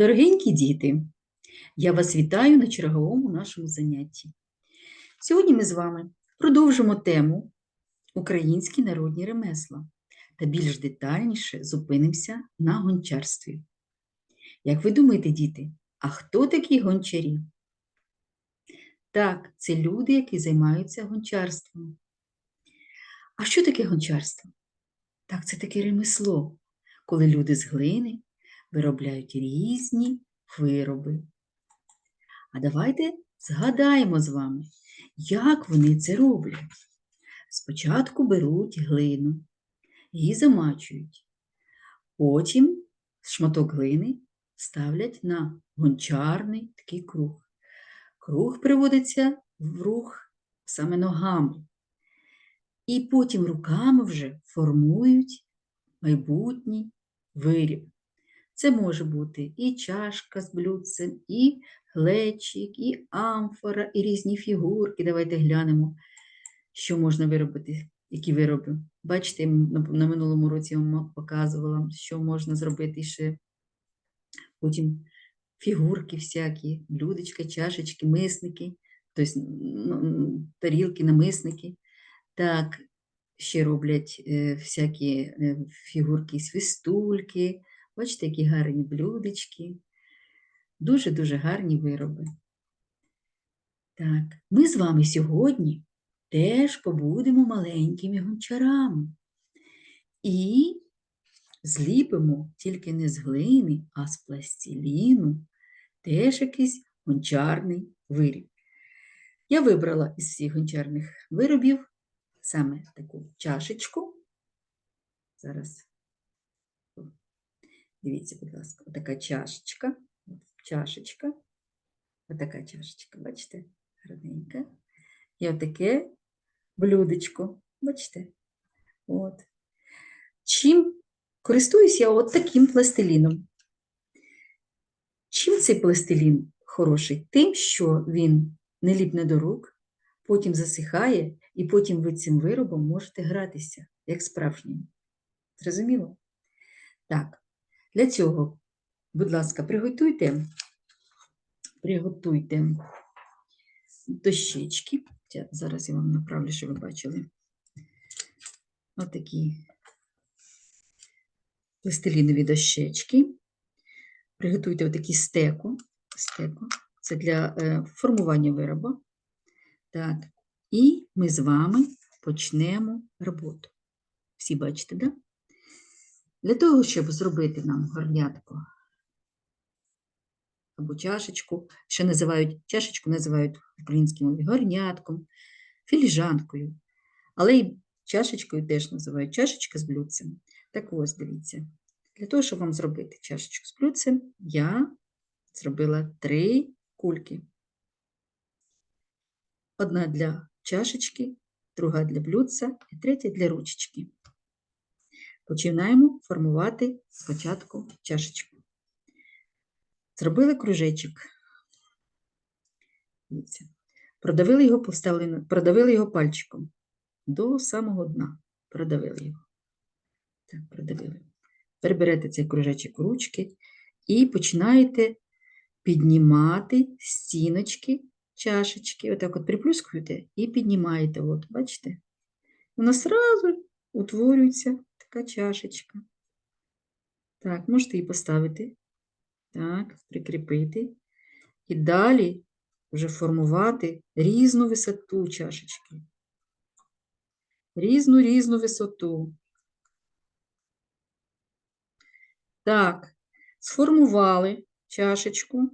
Дорогенькі діти, я вас вітаю на черговому нашому занятті. Сьогодні ми з вами продовжимо тему Українські народні ремесла та більш детальніше зупинимося на гончарстві. Як ви думаєте, діти, а хто такі гончарі? Так, це люди, які займаються гончарством. А що таке гончарство? Так, це таке ремесло, коли люди з глини виробляють різні вироби. А давайте згадаємо з вами, як вони це роблять. Спочатку беруть глину, її замачують, потім шматок глини ставлять на гончарний такий круг. Круг приводиться в рух саме ногами. І потім руками вже формують майбутній виріб. Це може бути і чашка з блюдцем, і глечик, і амфора, і різні фігурки. Давайте глянемо, що можна виробити, які вироби. Бачите, на, минулому році я вам показувала, що можна зробити ще. Потім фігурки всякі, блюдечка, чашечки, мисники, тобто ну, тарілки, намисники. Так, ще роблять е, всякі е, фігурки, свистульки. Бачите, які гарні блюдечки. Дуже-дуже гарні вироби. Так, ми з вами сьогодні теж побудемо маленькими гончарами. І зліпимо тільки не з глини, а з пластиліну теж якийсь гончарний виріб. Я вибрала із всіх гончарних виробів саме таку чашечку. Зараз Дивіться, будь ласка, отака чашечка, чашечка, отака чашечка, бачите, гарненька. І отаке блюдечко, бачите? От. Чим користуюсь я от таким пластиліном. Чим цей пластилін хороший? Тим, що він не ліпне до рук, потім засихає, і потім ви цим виробом можете гратися, як справжнім. Зрозуміло? Так. Для цього, будь ласка, приготуйте, приготуйте дощечки. Зараз я вам направлю, щоб ви бачили. Отакі пластилінові дощечки. Приготуйте отакі стеку. стеку. Це для е, формування виробу. Так. І ми з вами почнемо роботу. Всі бачите, так? Да? Для того, щоб зробити нам горнятко або чашечку, що називають чашечку називають українською мові горнятком, філіжанкою, але й чашечкою теж називають чашечка з блюдцем. Так ось, дивіться, для того, щоб вам зробити чашечку з блюдцем, я зробила три кульки. Одна для чашечки, друга для блюдця і третя для ручечки. Починаємо формувати спочатку чашечку. Зробили кружечок. Продавили його, продавили його пальчиком до самого дна. Продавили його. Так, продавили. Тепер берете цей кружечок у ручки і починаєте піднімати стіночки чашечки. Отак от приплюскуєте і піднімаєте. От, бачите? Воно одразу утворюється така чашечка. Так, можете її поставити. Так, прикріпити. І далі вже формувати різну висоту чашечки. Різну різну висоту. Так, сформували чашечку.